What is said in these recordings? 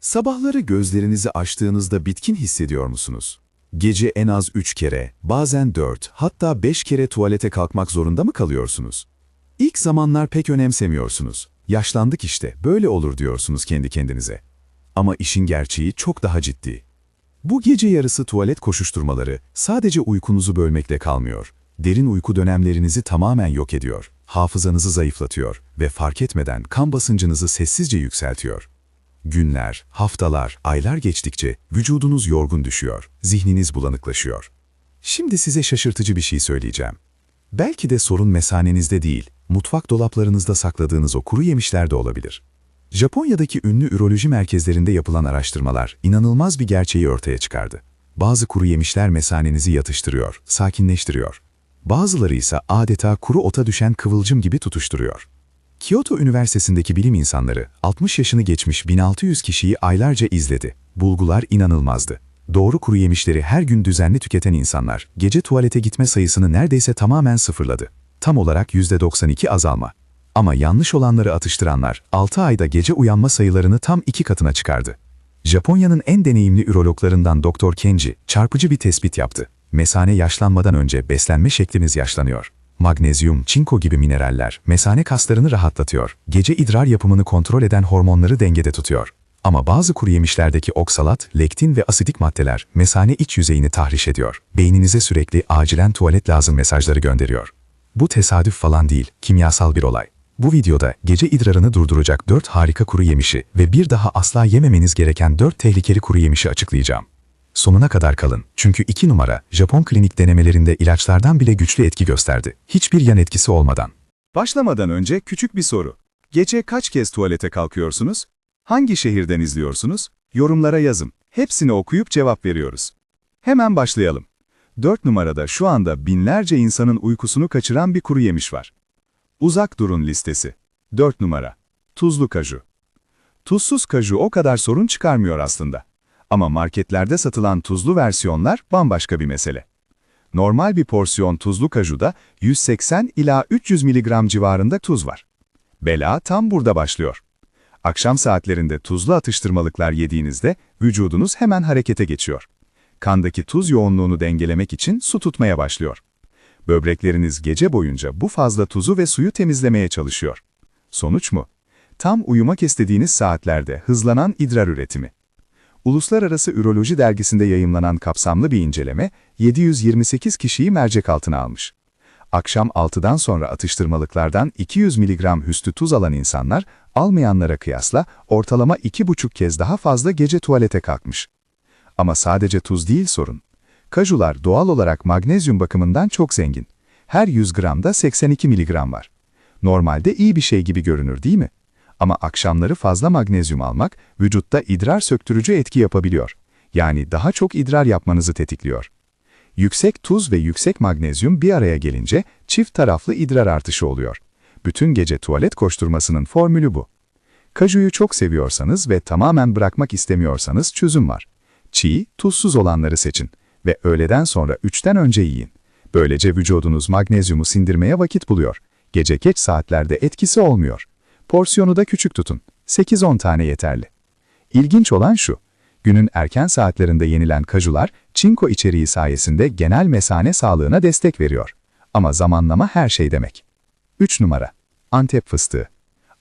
Sabahları gözlerinizi açtığınızda bitkin hissediyor musunuz? Gece en az 3 kere, bazen 4, hatta 5 kere tuvalete kalkmak zorunda mı kalıyorsunuz? İlk zamanlar pek önemsemiyorsunuz. Yaşlandık işte, böyle olur diyorsunuz kendi kendinize. Ama işin gerçeği çok daha ciddi. Bu gece yarısı tuvalet koşuşturmaları sadece uykunuzu bölmekle kalmıyor. Derin uyku dönemlerinizi tamamen yok ediyor, hafızanızı zayıflatıyor ve fark etmeden kan basıncınızı sessizce yükseltiyor. Günler, haftalar, aylar geçtikçe vücudunuz yorgun düşüyor, zihniniz bulanıklaşıyor. Şimdi size şaşırtıcı bir şey söyleyeceğim. Belki de sorun mesanenizde değil, mutfak dolaplarınızda sakladığınız o kuru yemişlerde olabilir. Japonya'daki ünlü üroloji merkezlerinde yapılan araştırmalar inanılmaz bir gerçeği ortaya çıkardı. Bazı kuru yemişler mesanenizi yatıştırıyor, sakinleştiriyor. Bazıları ise adeta kuru ota düşen kıvılcım gibi tutuşturuyor. Kyoto Üniversitesi'ndeki bilim insanları 60 yaşını geçmiş 1600 kişiyi aylarca izledi. Bulgular inanılmazdı. Doğru kuru yemişleri her gün düzenli tüketen insanlar gece tuvalete gitme sayısını neredeyse tamamen sıfırladı. Tam olarak %92 azalma. Ama yanlış olanları atıştıranlar 6 ayda gece uyanma sayılarını tam iki katına çıkardı. Japonya'nın en deneyimli ürologlarından Dr. Kenji çarpıcı bir tespit yaptı. Mesane yaşlanmadan önce beslenme şeklimiz yaşlanıyor. Magnezyum, çinko gibi mineraller mesane kaslarını rahatlatıyor. Gece idrar yapımını kontrol eden hormonları dengede tutuyor. Ama bazı kuru yemişlerdeki oksalat, lektin ve asidik maddeler mesane iç yüzeyini tahriş ediyor. Beyninize sürekli acilen tuvalet lazım mesajları gönderiyor. Bu tesadüf falan değil, kimyasal bir olay. Bu videoda gece idrarını durduracak 4 harika kuru yemişi ve bir daha asla yememeniz gereken 4 tehlikeli kuru yemişi açıklayacağım. Sonuna kadar kalın. Çünkü 2 numara Japon klinik denemelerinde ilaçlardan bile güçlü etki gösterdi. Hiçbir yan etkisi olmadan. Başlamadan önce küçük bir soru. Gece kaç kez tuvalete kalkıyorsunuz? Hangi şehirden izliyorsunuz? Yorumlara yazın. Hepsini okuyup cevap veriyoruz. Hemen başlayalım. 4 numarada şu anda binlerce insanın uykusunu kaçıran bir kuru yemiş var. Uzak durun listesi. 4 numara. Tuzlu kaju. Tuzsuz kaju o kadar sorun çıkarmıyor aslında. Ama marketlerde satılan tuzlu versiyonlar bambaşka bir mesele. Normal bir porsiyon tuzlu kajuda 180 ila 300 mg civarında tuz var. Bela tam burada başlıyor. Akşam saatlerinde tuzlu atıştırmalıklar yediğinizde vücudunuz hemen harekete geçiyor. Kandaki tuz yoğunluğunu dengelemek için su tutmaya başlıyor. Böbrekleriniz gece boyunca bu fazla tuzu ve suyu temizlemeye çalışıyor. Sonuç mu? Tam uyumak istediğiniz saatlerde hızlanan idrar üretimi. Uluslararası Üroloji dergisinde yayımlanan kapsamlı bir inceleme, 728 kişiyi mercek altına almış. Akşam 6'dan sonra atıştırmalıklardan 200 mg hüstü tuz alan insanlar, almayanlara kıyasla ortalama 2,5 kez daha fazla gece tuvalete kalkmış. Ama sadece tuz değil sorun. Kajular doğal olarak magnezyum bakımından çok zengin. Her 100 gramda 82 mg var. Normalde iyi bir şey gibi görünür değil mi? Ama akşamları fazla magnezyum almak vücutta idrar söktürücü etki yapabiliyor. Yani daha çok idrar yapmanızı tetikliyor. Yüksek tuz ve yüksek magnezyum bir araya gelince çift taraflı idrar artışı oluyor. Bütün gece tuvalet koşturmasının formülü bu. Kajuyu çok seviyorsanız ve tamamen bırakmak istemiyorsanız çözüm var. Çiğ, tuzsuz olanları seçin ve öğleden sonra 3'ten önce yiyin. Böylece vücudunuz magnezyumu sindirmeye vakit buluyor. Gece geç saatlerde etkisi olmuyor. Porsiyonu da küçük tutun. 8-10 tane yeterli. İlginç olan şu. Günün erken saatlerinde yenilen kajular, çinko içeriği sayesinde genel mesane sağlığına destek veriyor. Ama zamanlama her şey demek. 3 numara. Antep fıstığı.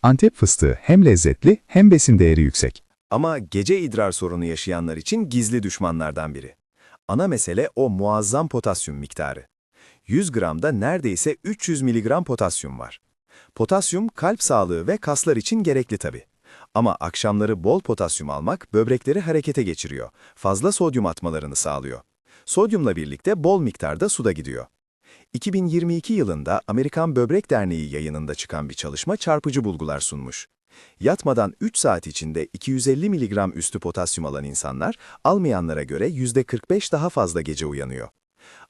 Antep fıstığı hem lezzetli hem besin değeri yüksek. Ama gece idrar sorunu yaşayanlar için gizli düşmanlardan biri. Ana mesele o muazzam potasyum miktarı. 100 gramda neredeyse 300 miligram potasyum var. Potasyum kalp sağlığı ve kaslar için gerekli tabii. Ama akşamları bol potasyum almak böbrekleri harekete geçiriyor, fazla sodyum atmalarını sağlıyor. Sodyumla birlikte bol miktarda suda gidiyor. 2022 yılında Amerikan Böbrek Derneği yayınında çıkan bir çalışma çarpıcı bulgular sunmuş. Yatmadan 3 saat içinde 250 mg üstü potasyum alan insanlar, almayanlara göre %45 daha fazla gece uyanıyor.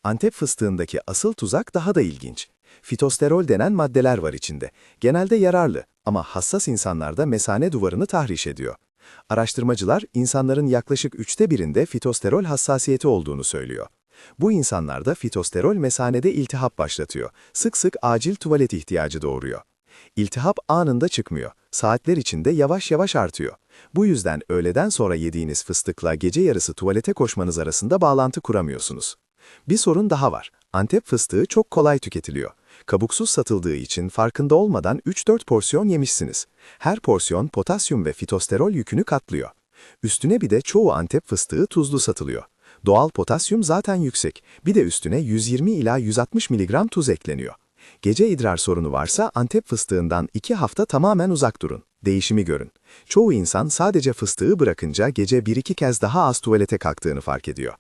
Antep fıstığındaki asıl tuzak daha da ilginç. Fitosterol denen maddeler var içinde. Genelde yararlı ama hassas insanlarda mesane duvarını tahriş ediyor. Araştırmacılar insanların yaklaşık üçte birinde fitosterol hassasiyeti olduğunu söylüyor. Bu insanlarda fitosterol mesanede iltihap başlatıyor. Sık sık acil tuvalet ihtiyacı doğuruyor. İltihap anında çıkmıyor. Saatler içinde yavaş yavaş artıyor. Bu yüzden öğleden sonra yediğiniz fıstıkla gece yarısı tuvalete koşmanız arasında bağlantı kuramıyorsunuz. Bir sorun daha var. Antep fıstığı çok kolay tüketiliyor. Kabuksuz satıldığı için farkında olmadan 3-4 porsiyon yemişsiniz. Her porsiyon potasyum ve fitosterol yükünü katlıyor. Üstüne bir de çoğu Antep fıstığı tuzlu satılıyor. Doğal potasyum zaten yüksek. Bir de üstüne 120 ila 160 mg tuz ekleniyor. Gece idrar sorunu varsa Antep fıstığından 2 hafta tamamen uzak durun. Değişimi görün. Çoğu insan sadece fıstığı bırakınca gece 1-2 kez daha az tuvalete kalktığını fark ediyor.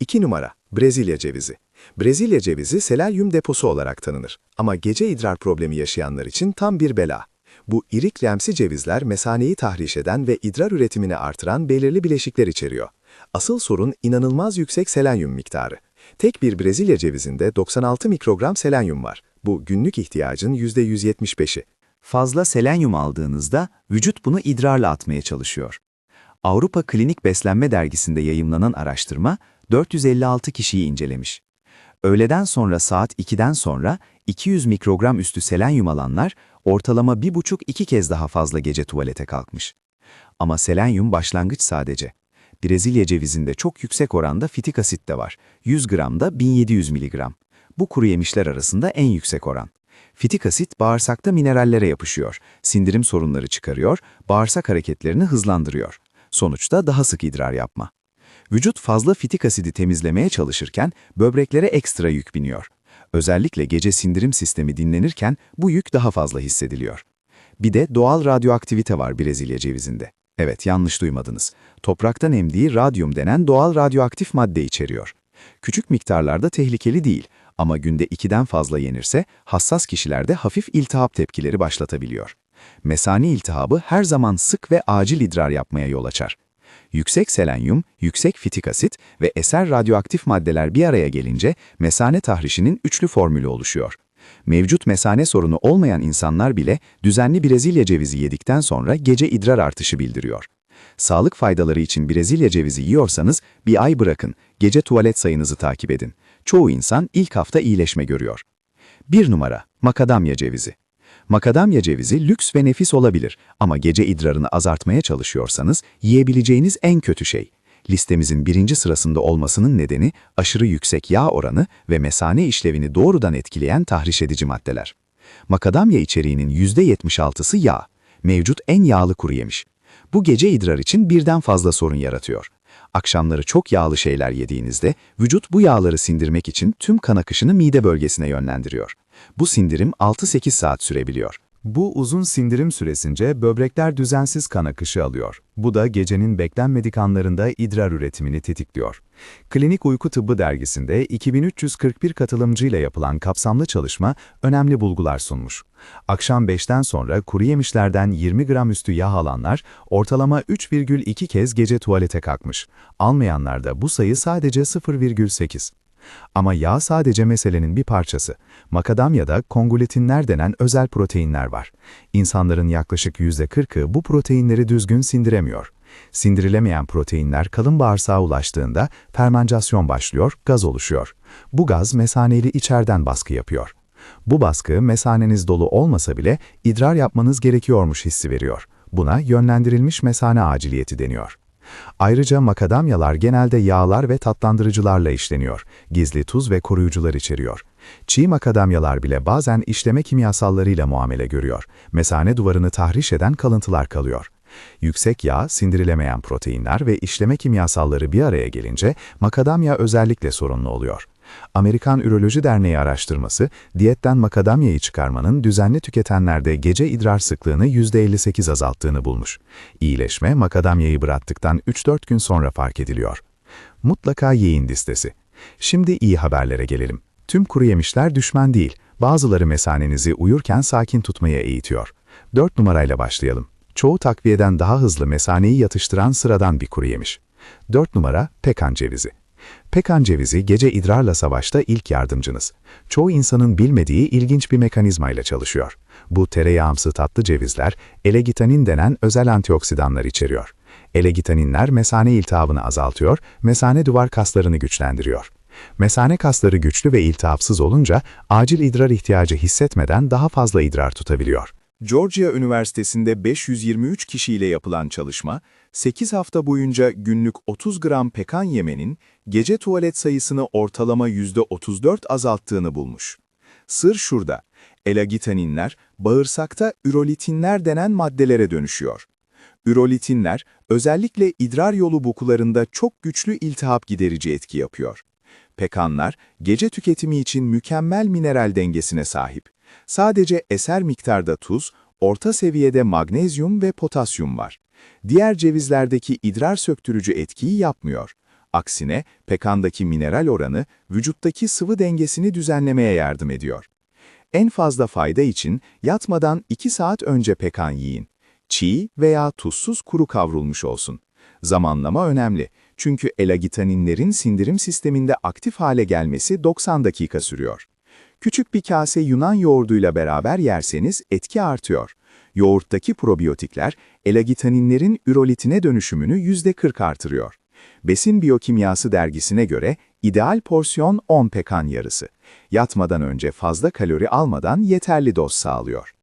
2 numara Brezilya cevizi. Brezilya cevizi selenyum deposu olarak tanınır. Ama gece idrar problemi yaşayanlar için tam bir bela. Bu iriklemsi cevizler mesaneyi tahriş eden ve idrar üretimini artıran belirli bileşikler içeriyor. Asıl sorun inanılmaz yüksek selenyum miktarı. Tek bir Brezilya cevizinde 96 mikrogram selenyum var. Bu günlük ihtiyacın %175'i. Fazla selenyum aldığınızda vücut bunu idrarla atmaya çalışıyor. Avrupa Klinik Beslenme Dergisi'nde yayımlanan araştırma 456 kişiyi incelemiş. Öğleden sonra saat 2'den sonra 200 mikrogram üstü selenyum alanlar ortalama 1,5-2 kez daha fazla gece tuvalete kalkmış. Ama selenyum başlangıç sadece. Brezilya cevizinde çok yüksek oranda fitik asit de var. 100 gramda 1700 miligram. Bu kuru yemişler arasında en yüksek oran. Fitik asit bağırsakta minerallere yapışıyor, sindirim sorunları çıkarıyor, bağırsak hareketlerini hızlandırıyor. Sonuçta daha sık idrar yapma. Vücut fazla fitik asidi temizlemeye çalışırken böbreklere ekstra yük biniyor. Özellikle gece sindirim sistemi dinlenirken bu yük daha fazla hissediliyor. Bir de doğal radyoaktivite var Brezilya cevizinde. Evet, yanlış duymadınız. Topraktan emdiği radyum denen doğal radyoaktif madde içeriyor. Küçük miktarlarda tehlikeli değil ama günde 2'den fazla yenirse hassas kişilerde hafif iltihap tepkileri başlatabiliyor. Mesane iltihabı her zaman sık ve acil idrar yapmaya yol açar. Yüksek selenyum, yüksek fitik asit ve eser radyoaktif maddeler bir araya gelince mesane tahrişinin üçlü formülü oluşuyor. Mevcut mesane sorunu olmayan insanlar bile düzenli Brezilya cevizi yedikten sonra gece idrar artışı bildiriyor. Sağlık faydaları için Brezilya cevizi yiyorsanız bir ay bırakın, gece tuvalet sayınızı takip edin. Çoğu insan ilk hafta iyileşme görüyor. 1 numara Makadamya cevizi. Makadamya cevizi lüks ve nefis olabilir ama gece idrarını azaltmaya çalışıyorsanız yiyebileceğiniz en kötü şey. Listemizin birinci sırasında olmasının nedeni aşırı yüksek yağ oranı ve mesane işlevini doğrudan etkileyen tahriş edici maddeler. Makadamya içeriğinin %76'sı yağ. Mevcut en yağlı kuru yemiş. Bu gece idrar için birden fazla sorun yaratıyor. Akşamları çok yağlı şeyler yediğinizde vücut bu yağları sindirmek için tüm kan akışını mide bölgesine yönlendiriyor. Bu sindirim 6-8 saat sürebiliyor. Bu uzun sindirim süresince böbrekler düzensiz kan akışı alıyor. Bu da gecenin beklenmedik anlarında idrar üretimini tetikliyor. Klinik Uyku Tıbbı dergisinde 2341 katılımcıyla yapılan kapsamlı çalışma önemli bulgular sunmuş. Akşam 5'ten sonra kuru yemişlerden 20 gram üstü yağ alanlar ortalama 3,2 kez gece tuvalete kalkmış. Almayanlarda bu sayı sadece 0,8. Ama yağ sadece meselenin bir parçası. Makadamyada konguletinler denen özel proteinler var. İnsanların yaklaşık %40'ı bu proteinleri düzgün sindiremiyor. Sindirilemeyen proteinler kalın bağırsağa ulaştığında fermentasyon başlıyor, gaz oluşuyor. Bu gaz mesaneyi içeriden baskı yapıyor. Bu baskı mesaneniz dolu olmasa bile idrar yapmanız gerekiyormuş hissi veriyor. Buna yönlendirilmiş mesane aciliyeti deniyor. Ayrıca makadamyalar genelde yağlar ve tatlandırıcılarla işleniyor. Gizli tuz ve koruyucular içeriyor. Çiğ makadamyalar bile bazen işleme kimyasallarıyla muamele görüyor. Mesane duvarını tahriş eden kalıntılar kalıyor. Yüksek yağ, sindirilemeyen proteinler ve işleme kimyasalları bir araya gelince makadamya özellikle sorunlu oluyor. Amerikan Üroloji Derneği araştırması, diyetten makadamyayı çıkarmanın düzenli tüketenlerde gece idrar sıklığını %58 azalttığını bulmuş. İyileşme makadamyayı bıraktıktan 3-4 gün sonra fark ediliyor. Mutlaka yiyin listesi. Şimdi iyi haberlere gelelim. Tüm kuru yemişler düşman değil. Bazıları mesanenizi uyurken sakin tutmaya eğitiyor. 4 numarayla başlayalım. Çoğu takviyeden daha hızlı mesaneyi yatıştıran sıradan bir kuru yemiş. 4 numara pekan cevizi. Pekan cevizi gece idrarla savaşta ilk yardımcınız. Çoğu insanın bilmediği ilginç bir mekanizmayla çalışıyor. Bu tereyağımsı tatlı cevizler elegitanin denen özel antioksidanlar içeriyor. Elegitaninler mesane iltihabını azaltıyor, mesane duvar kaslarını güçlendiriyor. Mesane kasları güçlü ve iltihapsız olunca acil idrar ihtiyacı hissetmeden daha fazla idrar tutabiliyor. Georgia Üniversitesi'nde 523 kişiyle yapılan çalışma, 8 hafta boyunca günlük 30 gram pekan yemenin gece tuvalet sayısını ortalama %34 azalttığını bulmuş. Sır şurada, elagitaninler bağırsakta ürolitinler denen maddelere dönüşüyor. Ürolitinler özellikle idrar yolu bukularında çok güçlü iltihap giderici etki yapıyor. Pekanlar gece tüketimi için mükemmel mineral dengesine sahip. Sadece eser miktarda tuz, orta seviyede magnezyum ve potasyum var. Diğer cevizlerdeki idrar söktürücü etkiyi yapmıyor. Aksine pekandaki mineral oranı vücuttaki sıvı dengesini düzenlemeye yardım ediyor. En fazla fayda için yatmadan 2 saat önce pekan yiyin. Çiğ veya tuzsuz kuru kavrulmuş olsun. Zamanlama önemli. Çünkü elagitaninlerin sindirim sisteminde aktif hale gelmesi 90 dakika sürüyor. Küçük bir kase Yunan yoğurduyla beraber yerseniz etki artıyor. Yoğurttaki probiyotikler elagitaninlerin ürolitine dönüşümünü %40 artırıyor. Besin Biyokimyası dergisine göre ideal porsiyon 10 pekan yarısı. Yatmadan önce fazla kalori almadan yeterli doz sağlıyor.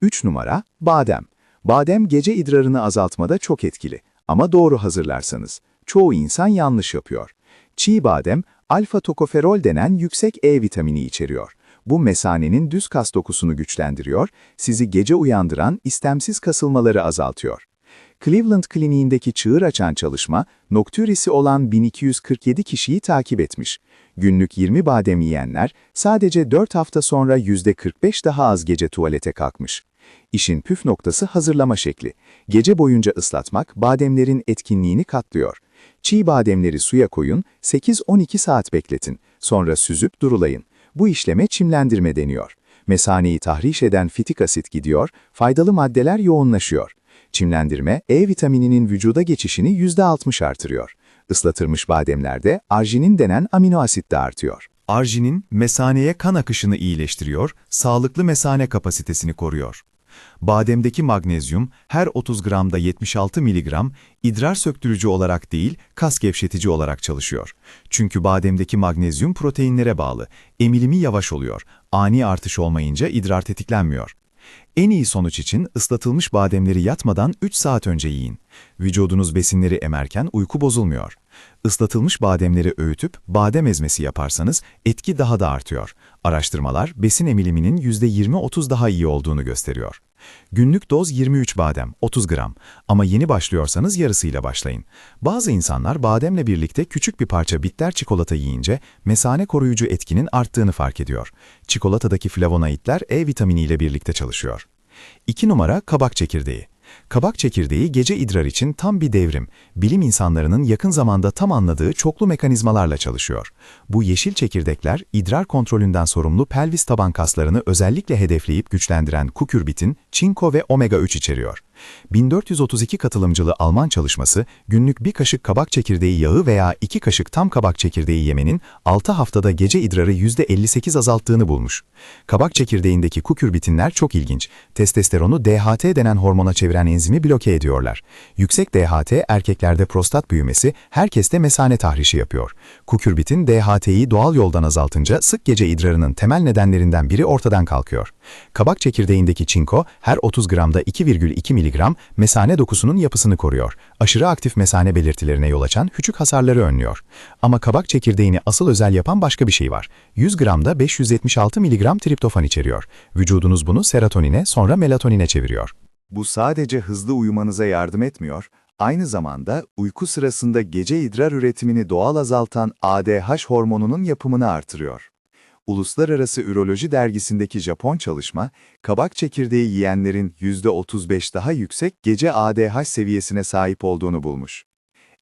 3 numara badem. Badem gece idrarını azaltmada çok etkili ama doğru hazırlarsanız. Çoğu insan yanlış yapıyor. Çiğ badem, alfa tokoferol denen yüksek E vitamini içeriyor. Bu mesanenin düz kas dokusunu güçlendiriyor, sizi gece uyandıran istemsiz kasılmaları azaltıyor. Cleveland Kliniğindeki çığır açan çalışma, noktürisi olan 1247 kişiyi takip etmiş. Günlük 20 badem yiyenler sadece 4 hafta sonra %45 daha az gece tuvalete kalkmış. İşin püf noktası hazırlama şekli. Gece boyunca ıslatmak bademlerin etkinliğini katlıyor. Çiğ bademleri suya koyun, 8-12 saat bekletin. Sonra süzüp durulayın. Bu işleme çimlendirme deniyor. Mesaneyi tahriş eden fitik asit gidiyor, faydalı maddeler yoğunlaşıyor. Çimlendirme, E vitamininin vücuda geçişini %60 artırıyor. Islatılmış bademlerde arginin denen amino asit de artıyor. Arginin, mesaneye kan akışını iyileştiriyor, sağlıklı mesane kapasitesini koruyor. Bademdeki magnezyum her 30 gramda 76 miligram idrar söktürücü olarak değil, kas gevşetici olarak çalışıyor. Çünkü bademdeki magnezyum proteinlere bağlı, emilimi yavaş oluyor, ani artış olmayınca idrar tetiklenmiyor. En iyi sonuç için ıslatılmış bademleri yatmadan 3 saat önce yiyin. Vücudunuz besinleri emerken uyku bozulmuyor. Islatılmış bademleri öğütüp badem ezmesi yaparsanız etki daha da artıyor. Araştırmalar besin emiliminin %20-30 daha iyi olduğunu gösteriyor. Günlük doz 23 badem, 30 gram ama yeni başlıyorsanız yarısıyla başlayın. Bazı insanlar bademle birlikte küçük bir parça bitter çikolata yiyince mesane koruyucu etkinin arttığını fark ediyor. Çikolatadaki flavonoidler E vitaminiyle birlikte çalışıyor. 2 numara kabak çekirdeği. Kabak çekirdeği gece idrar için tam bir devrim. Bilim insanlarının yakın zamanda tam anladığı çoklu mekanizmalarla çalışıyor. Bu yeşil çekirdekler idrar kontrolünden sorumlu pelvis taban kaslarını özellikle hedefleyip güçlendiren kukürbitin, çinko ve omega 3 içeriyor. 1432 katılımcılı Alman çalışması, günlük bir kaşık kabak çekirdeği yağı veya iki kaşık tam kabak çekirdeği yemenin 6 haftada gece idrarı %58 azalttığını bulmuş. Kabak çekirdeğindeki kukürbitinler çok ilginç. Testosteronu DHT denen hormona çeviren enzimi bloke ediyorlar. Yüksek DHT erkeklerde prostat büyümesi, herkeste mesane tahrişi yapıyor. Kukürbitin DHT'yi doğal yoldan azaltınca sık gece idrarının temel nedenlerinden biri ortadan kalkıyor. Kabak çekirdeğindeki çinko her 30 gramda 2,2 mg mesane dokusunun yapısını koruyor. Aşırı aktif mesane belirtilerine yol açan küçük hasarları önlüyor. Ama kabak çekirdeğini asıl özel yapan başka bir şey var. 100 gramda 576 mg triptofan içeriyor. Vücudunuz bunu serotonine sonra melatonine çeviriyor. Bu sadece hızlı uyumanıza yardım etmiyor, aynı zamanda uyku sırasında gece idrar üretimini doğal azaltan ADH hormonunun yapımını artırıyor. Uluslararası Üroloji dergisindeki Japon çalışma, kabak çekirdeği yiyenlerin %35 daha yüksek gece ADH seviyesine sahip olduğunu bulmuş.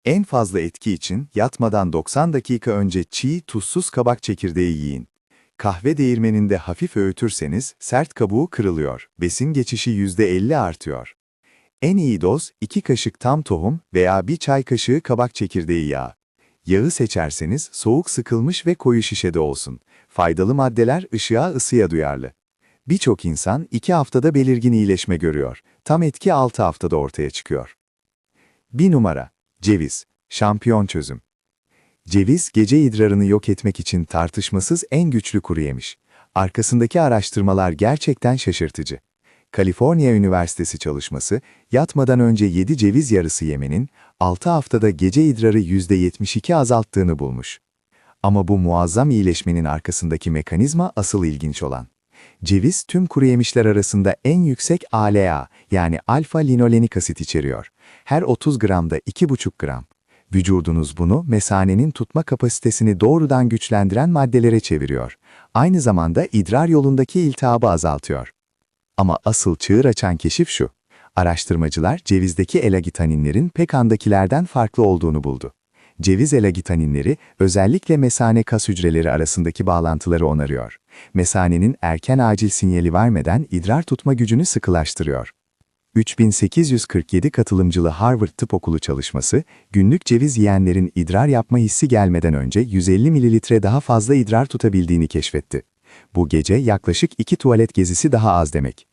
En fazla etki için yatmadan 90 dakika önce çiğ, tuzsuz kabak çekirdeği yiyin. Kahve değirmeninde hafif öğütürseniz sert kabuğu kırılıyor, besin geçişi %50 artıyor. En iyi doz 2 kaşık tam tohum veya 1 çay kaşığı kabak çekirdeği yağı. Yağı seçerseniz soğuk sıkılmış ve koyu şişede olsun. Faydalı maddeler ışığa ısıya duyarlı. Birçok insan 2 haftada belirgin iyileşme görüyor. Tam etki 6 haftada ortaya çıkıyor. 1 numara. Ceviz. Şampiyon çözüm. Ceviz, gece idrarını yok etmek için tartışmasız en güçlü kuru yemiş. Arkasındaki araştırmalar gerçekten şaşırtıcı. Kaliforniya Üniversitesi çalışması, yatmadan önce 7 ceviz yarısı yemenin 6 haftada gece idrarı %72 azalttığını bulmuş. Ama bu muazzam iyileşmenin arkasındaki mekanizma asıl ilginç olan. Ceviz tüm kuru yemişler arasında en yüksek ALA yani alfa linolenik asit içeriyor. Her 30 gramda 2,5 gram. Vücudunuz bunu mesanenin tutma kapasitesini doğrudan güçlendiren maddelere çeviriyor. Aynı zamanda idrar yolundaki iltihabı azaltıyor. Ama asıl çığır açan keşif şu. Araştırmacılar cevizdeki elagitaninlerin pekandakilerden farklı olduğunu buldu. Ceviz elagitaninleri özellikle mesane kas hücreleri arasındaki bağlantıları onarıyor. Mesanenin erken acil sinyali vermeden idrar tutma gücünü sıkılaştırıyor. 3847 katılımcılı Harvard Tıp Okulu çalışması, günlük ceviz yiyenlerin idrar yapma hissi gelmeden önce 150 mililitre daha fazla idrar tutabildiğini keşfetti. Bu gece yaklaşık 2 tuvalet gezisi daha az demek.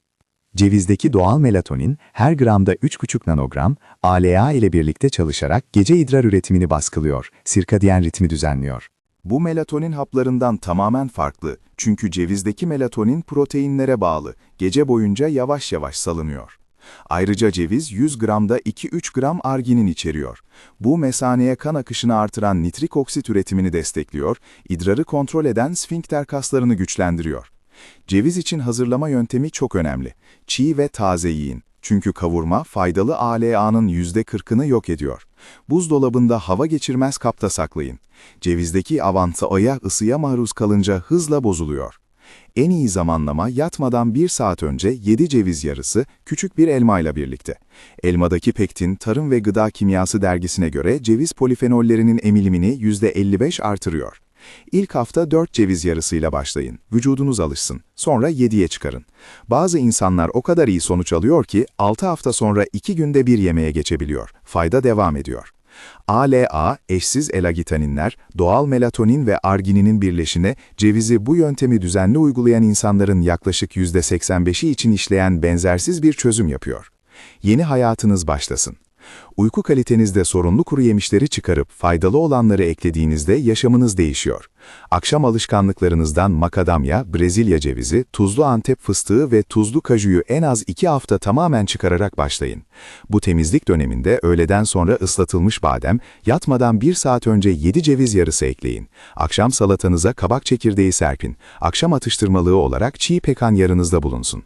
Cevizdeki doğal melatonin her gramda 3,5 nanogram ALA ile birlikte çalışarak gece idrar üretimini baskılıyor, sirkadiyen ritmi düzenliyor. Bu melatonin haplarından tamamen farklı çünkü cevizdeki melatonin proteinlere bağlı, gece boyunca yavaş yavaş salınıyor. Ayrıca ceviz 100 gramda 2-3 gram arginin içeriyor. Bu mesaneye kan akışını artıran nitrik oksit üretimini destekliyor, idrarı kontrol eden sfinkter kaslarını güçlendiriyor. Ceviz için hazırlama yöntemi çok önemli. Çiğ ve taze yiyin. Çünkü kavurma faydalı ALA'nın %40'ını yok ediyor. Buzdolabında hava geçirmez kapta saklayın. Cevizdeki avanta aya ısıya maruz kalınca hızla bozuluyor. En iyi zamanlama yatmadan bir saat önce 7 ceviz yarısı küçük bir elmayla birlikte. Elmadaki pektin Tarım ve Gıda Kimyası dergisine göre ceviz polifenollerinin emilimini %55 artırıyor. İlk hafta 4 ceviz yarısıyla başlayın. Vücudunuz alışsın. Sonra 7'ye çıkarın. Bazı insanlar o kadar iyi sonuç alıyor ki 6 hafta sonra 2 günde bir yemeğe geçebiliyor. Fayda devam ediyor. ALA, eşsiz elagitaninler, doğal melatonin ve argininin birleşine cevizi bu yöntemi düzenli uygulayan insanların yaklaşık %85'i için işleyen benzersiz bir çözüm yapıyor. Yeni hayatınız başlasın. Uyku kalitenizde sorunlu kuru yemişleri çıkarıp faydalı olanları eklediğinizde yaşamınız değişiyor. Akşam alışkanlıklarınızdan makadamya, Brezilya cevizi, tuzlu antep fıstığı ve tuzlu kajuyu en az 2 hafta tamamen çıkararak başlayın. Bu temizlik döneminde öğleden sonra ıslatılmış badem, yatmadan 1 saat önce 7 ceviz yarısı ekleyin. Akşam salatanıza kabak çekirdeği serpin. Akşam atıştırmalığı olarak çiğ pekan yarınızda bulunsun.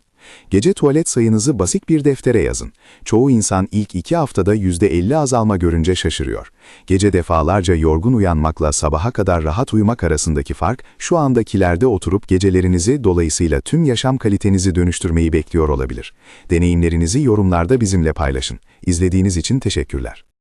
Gece tuvalet sayınızı basit bir deftere yazın. Çoğu insan ilk iki haftada %50 azalma görünce şaşırıyor. Gece defalarca yorgun uyanmakla sabaha kadar rahat uyumak arasındaki fark, şu andakilerde oturup gecelerinizi dolayısıyla tüm yaşam kalitenizi dönüştürmeyi bekliyor olabilir. Deneyimlerinizi yorumlarda bizimle paylaşın. İzlediğiniz için teşekkürler.